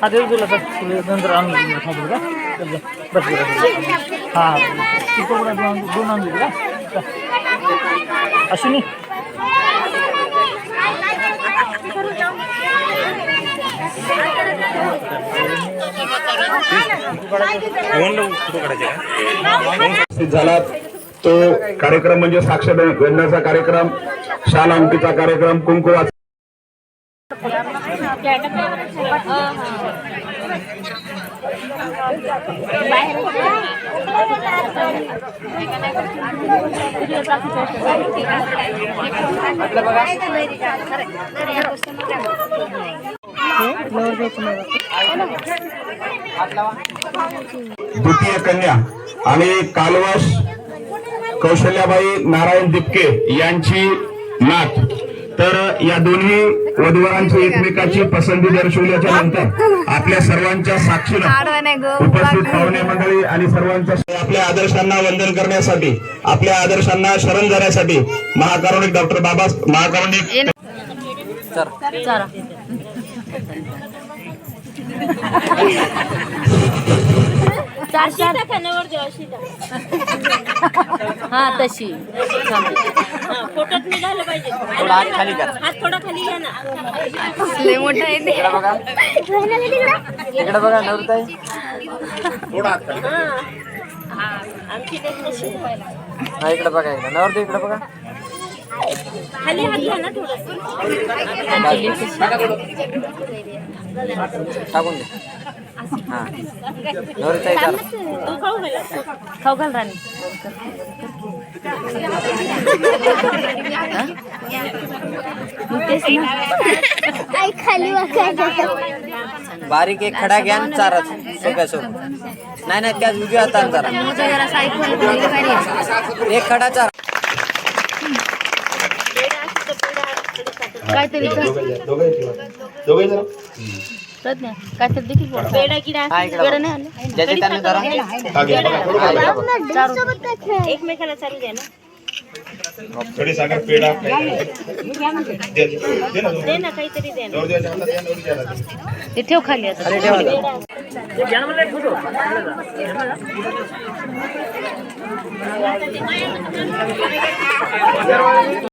हा देऊ तुला नंतर आणून का. बस हा दोन आणून का. अश्विनी झाला तो कार्यक्रम म्हणजे साक्षर वेदनाचा कार्यक्रम शाल अंकीचा कार्यक्रम कुंकुवाचा द्वितीय कन्या आणि कालवश कौशल्याबाई नारायण दिपके यांची नात. तर या दोन्ही वधूवरांची एकमेकाची पसंती दर्शवल्याच्या नंतर आपल्या सर्वांच्या साक्षीनं उपस्थित पाहुणे मंडळी आणि सर्वांच्या आपल्या आदर्शांना वंदन करण्यासाठी आपल्या आदर्शांना शरण जाण्यासाठी महाकारुणिक डॉक्टर बाबा महाकारुणिक अशीटा हा तशी. हा, फोटोत निघालं पाहिजे. हात खाली हात थोडा खाली घ्या ना. मोठा आहे इकडे बघा. नवरताई. हा. आमची हा इकडे बघा इकडे. नवरताई इकडे बघा. खाली हात घ्या ना थोडं टाकून दे हा खाऊ घाला बारीक एक खडा घ्या आणि चारा सोप्या सोप नाही नाही त्याच उजव्या हाताने चारा. एक खडा चारा. काहीतरी प्रज्ञा काहीतरी देखील बोल. पेढा किडा हा इकडे पेढं बघा. नाही आणलं ज्याचे त्याने धरा हा, इकडे बघा. एकमेकाला चालू द्या ना. थोडी साखर पेढा. दे ना काहीतरी दे ना. ते ठेव खाली आता. खाली ठेवा आता.